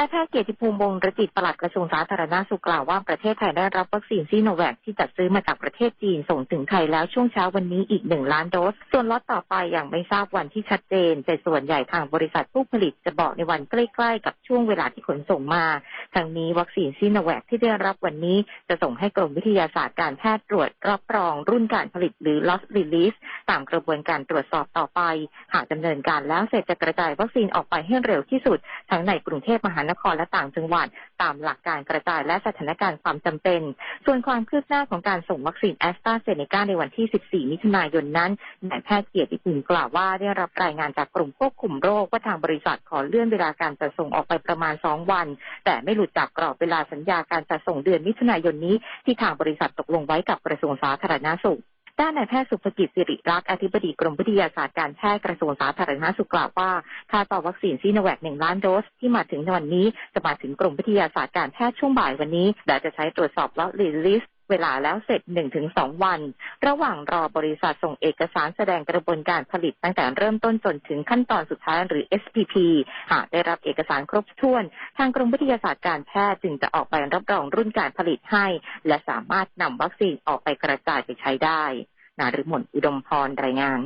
นายแพทย์เกียรติภูมิวงศ์รจิตปลัดกระทรวงสาธารณสุขกล่าวว่าประเทศไทยได้รับวัคซีนซีโนแวคที่จัดซื้อมาจากประเทศจีนส่งถึงไทยแล้วช่วงเช้าวันนี้อีกหนึ่งล้านโดส ส่วนล็อตต่อไปอย่างไม่ทราบวันที่ชัดเจน แต่ส่วนใหญ่ทางบริษัทผู้ผลิตจะบอกในวันใกล้ๆ กับช่วงเวลาที่ขนส่งมาทั้งนี้วัคซีนซีโนแวคที่ได้รับวันนี้จะส่งให้กรมวิทยาศาสตร์การแพทย์ตรวจรับรองรุ่นการผลิตหรือ loss release ตามกระบวนการตรวจสอบต่อไป หากดำเนินการแล้วเสร็จจะกระจายวัคซีนออกไปให้เร็วที่สุด ทั้งในกรุงเทพมหานครและต่างจังหวัด ตามหลักการกระจายและสถานการณ์ความจำเป็น ส่วนความคืบหน้าของการส่งวัคซีนแอสตราเซเนกาในวันที่ 14 มิถุนายนนั้นนายแพทย์เกียรติภูมิกล่าวว่าได้รับรายงานจากกลุ่มควบคุมโรคว่าทางบริษัทขอเลื่อนเวลาการจัดส่งออกไปประมาณ 2 วัน แต่ไม่หลุดจากกรอบเวลาสัญญาการจัดส่งเดือนมิถุนายนนี้ที่ทางบริษัทตกลงไว้กับกระทรวงสาธารณสุข ด้านนายแพทย์สุภกิจสิริรักษ์อธิบดีกรมวิทยาศาสตร์การแพทย์กระทรวงสาธารณสุขกล่าวว่าค่าต่อวัคซีนซีโนแวคหนึ่งล้านโดสที่มาถึงในวันนี้ จะมาถึงกรมวิทยาศาสตร์การแพทย์ช่วงบ่ายวันนี้ และจะใช้ตรวจสอบแล้วรีลิสเวลาแล้วเสร็จ 1-2 วัน ระหว่างรอบริษัทส่งเอกสารแสดงกระบวนการผลิตตั้งแต่เริ่มต้นจนถึงขั้นตอนสุดท้ายหรือ SPP หากได้รับเอกสารครบถ้วน ทางกรมวิทยาศาสตร์การแพทย์จึงจะออกใบรับรองรุ่นการผลิตให้ และสามารถนำวัคซีนออกไปกระจายไปใช้ได้ นาฤมลอุดมพรรายงาน